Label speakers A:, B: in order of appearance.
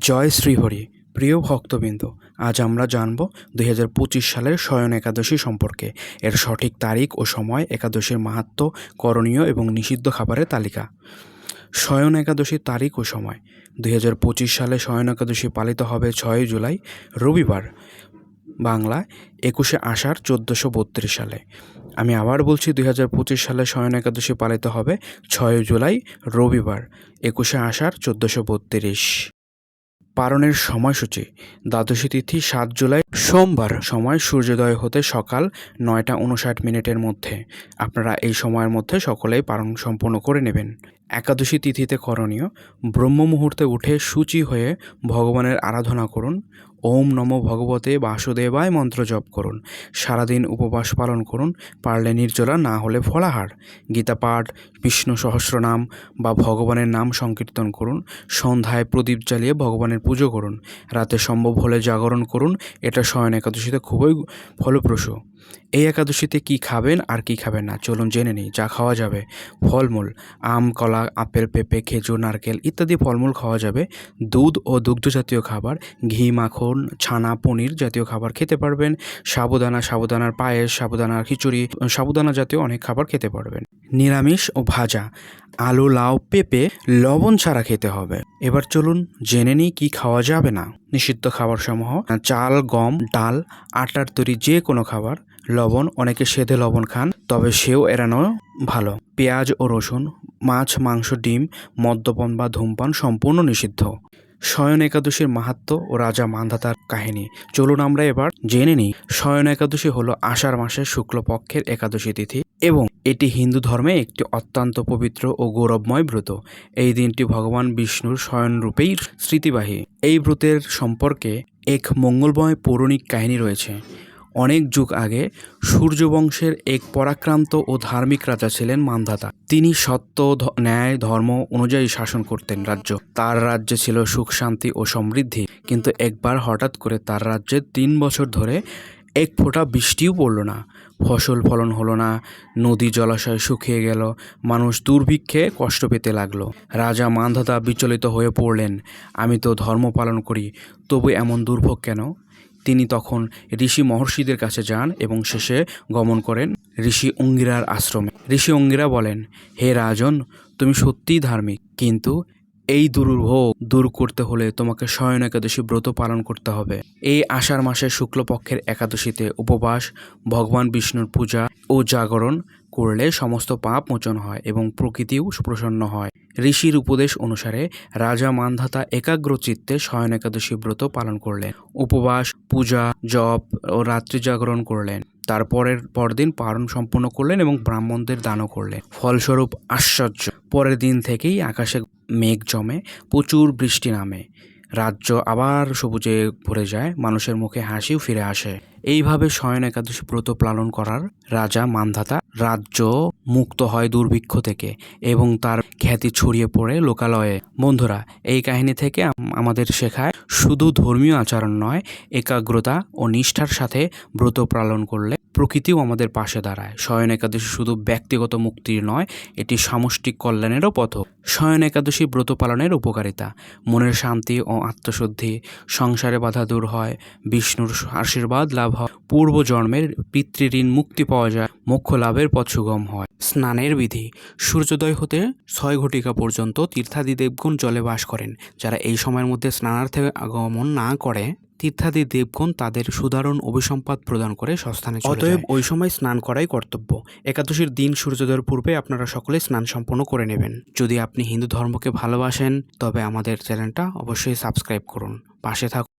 A: জয় শ্রীহরি, প্রিয় ভক্তবৃন্দ, আজ আমরা জানব দুই হাজার পঁচিশ সালের শয়ন একাদশী সম্পর্কে। এর সঠিক তারিখ ও সময় একাদশীর মাহাত্ম, করণীয় এবং নিষিদ্ধ খাবারের তালিকা। শয়ন একাদশীর তারিখ ও সময়। দুই হাজার পঁচিশ সালে শয়ন একাদশী পালিত হবে ছয় জুলাই, রবিবার বাংলায় একুশে আষাঢ় চোদ্দোশো বত্রিশ সালে। আমি আবার বলছি দুই হাজার পঁচিশ সালে শয়ন একাদশী পালিত হবে ছয় জুলাই, রবিবার, একুশে আষাঢ় চোদ্দোশো বত্রিশ। পালনের সময়সূচি, দ্বাদশী তিথি, সাত জুলাই, সোমবার সময় সূর্যোদয় হতে সকাল নয়টা উনষাট মিনিটের মধ্যে। আপনারা এই সময়ের মধ্যে সকলেই পালন সম্পন্ন করে নেবেন। একাদশী তিথিতে করণীয়, ব্রহ্ম মুহূর্তে উঠে সূচি হয়ে ভগবানের আরাধনা করুন। ওম নম ভগবতে বাসুদেবায় মন্ত্র জপ করুন। সারাদিন উপবাস পালন করুন, পারলে নির্জলা না হলে ফলাহার। গীতা পাঠ বিষ্ণু সহস্রনাম বা ভগবানের নাম সংকীর্তন করুন। সন্ধ্যায় প্রদীপ জ্বালিয়ে ভগবানের পুজো করুন। রাতে সম্ভব হলে জাগরণ করুন। এটা শয়ন একাদশীতে খুবই ফলপ্রসূ। এই একাদশীতে কি খাবেন আর কি খাবেন না, চলুন জেনে নিই, যা খাওয়া যাবে। ফলমূল, আম, কলা, আপেল, পেঁপে, খেজুর, নারকেল ইত্যাদি ফলমূল খাওয়া যাবে। দুধ ও দুগ্ধ জাতীয় খাবার, ঘি, মাখন, ছানা, পনির জাতীয় খাবার খেতে পারবেন। সাবুদানা, সাবুদানার পায়েস, সাবুদানার খিচুড়ি, সাবুদানা জাতীয় অনেক খাবার খেতে পারবেন। নিরামিষ ও ভাজা, আলু, লাউ, পেঁপে, লবণ ছাড়া খেতে হবে। এবার চলুন জেনে নিই কি খাওয়া যাবে না। নিষিদ্ধ খাবার সমূহ চাল, গম, ডাল, আটার তৈরি যে কোনো খাবার, লবণ, অনেকে সেধে লবণ খান, তবে সেও এড়ানো ভালো। পেঁয়াজ ও রসুন, মাছ, মাংস, ডিম, মদ্যপান বা ধূমপান সম্পূর্ণ নিষিদ্ধ। শয়ন একাদশীর মাহাত্ম ও রাজা মান্ধাতার কাহিনী। চলুন আমরা এবার জেনে নিই। শয়ন একাদশী হলো আষাঢ় মাসের শুক্লপক্ষের একাদশী তিথি। এবং এটি হিন্দু ধর্মে একটি অত্যন্ত পবিত্র ও গৌরবময় ব্রত। এই দিনটি ভগবান বিষ্ণুর শয়নরূপেই স্মৃতিবাহী। এই ব্রতের সম্পর্কে এক মঙ্গলময় পৌরাণিক কাহিনী রয়েছে। অনেক যুগ আগে সূর্যবংশের এক পরাক্রান্ত ও ধার্মিক রাজা ছিলেন মান্ধাতা। তিনি সত্য ন্যায়, ধর্ম অনুযায়ী শাসন করতেন রাজ্য। তার রাজ্যে ছিল সুখ, শান্তি ও সমৃদ্ধি। কিন্তু একবার হঠাৎ করে তার রাজ্যে তিন বছর ধরে এক ফোঁটা বৃষ্টিও পড়ল না। ফসল ফলন হলো না। নদী জলাশয় শুকিয়ে গেল। মানুষ দুর্ভিক্ষে কষ্ট পেতে লাগল। রাজা মান্ধাতা বিচলিত হয়ে পড়লেন, আমি তো ধর্ম পালন করি, তবু এমন দুর্ভোগ কেন? তিনি তখন ঋষি মহর্ষিদের কাছে যান এবং শেষে গমন করেন ঋষি অঙ্গিরার আশ্রমে। ঋষি অঙ্গিরা বলেন, হে রাজন, তুমি সত্যিই ধার্মিক, কিন্তু এই দুর্ভোগ দূর করতে হলে তোমাকে শয়ন একাদশী ব্রত পালন করতে হবে। এই আষাঢ় মাসের শুক্লপক্ষের একাদশীতে উপবাস, ভগবান বিষ্ণুর পূজা ও জাগরণ করলে সমস্ত পাপ মোচন হয় এবং প্রকৃতিও প্রসন্ন হয়। ঋষির উপদেশ অনুসারে রাজা মানধাতা একাগ্র চিত্তে শয়ন একাদশী ব্রত পালন করলেন, উপবাস, পূজা, জপ ও রাত্রি জাগরণ করলেন। তারপরের পরদিন পালন সম্পূর্ণ করলেন এবং ব্রাহ্মণদের দানও করলেন। ফলস্বরূপ আশ্চর্য, পরের দিন থেকেই আকাশে মেঘ জমে, প্রচুর বৃষ্টি নামে। রাজ্য আবার সবুজে ভরে যায়, মানুষের মুখে হাসিও ফিরে আসে। এইভাবে শয়ন একাদশী ব্রত পালন করার রাজা মানধাতা রাজ্য মুক্ত হয় দুর্ভিক্ষ থেকে এবং তার খ্যাতি ছড়িয়ে পড়ে লোকালয়ে। বন্ধুরা, এই কাহিনী থেকে আমাদের শেখায় শুধু ধর্মীয় আচরণ নয়, একাগ্রতা ও নিষ্ঠার সাথে ব্রত পালন করলে প্রকৃতিও আমাদের পাশে দাঁড়ায়। শয়ন একাদশী শুধু ব্যক্তিগত মুক্তির নয়, এটি সামষ্টিক কল্যাণেরও পথ শয়ন একাদশী ব্রত পালনের উপকারিতা। মনের শান্তি ও আত্মশুদ্ধি, সংসারে বাধা দূর হয়, বিষ্ণুর আশীর্বাদ লাভ হয়, পূর্ব জন্মের পিতৃঋণ মুক্তি পাওয়া যায়, মোক্ষ লাভের পথ সুগম হয়। স্নানের বিধি। সূর্যোদয় হতে ছয় ঘটিকা পর্যন্ত তীর্থাদি দেবগণ জলে বাস করেন। যারা এই সময়ের মধ্যে স্নানার্থে আগমন না করে তীর্থাদি দেবগণ তাদের সুধারণ অভিসম্পাদ প্রদান করে সস্থানে অতএব ওই সময় স্নান করাই কর্তব্য। একাদশীর দিন সূর্যোদয়ের পূর্বে আপনারা সকলে স্নান সম্পন্ন করে নেবেন। যদি আপনি হিন্দু ধর্মকে ভালোবাসেন তবে আমাদের চ্যানেলটা অবশ্যই সাবস্ক্রাইব করুন। পাশে থাকুন।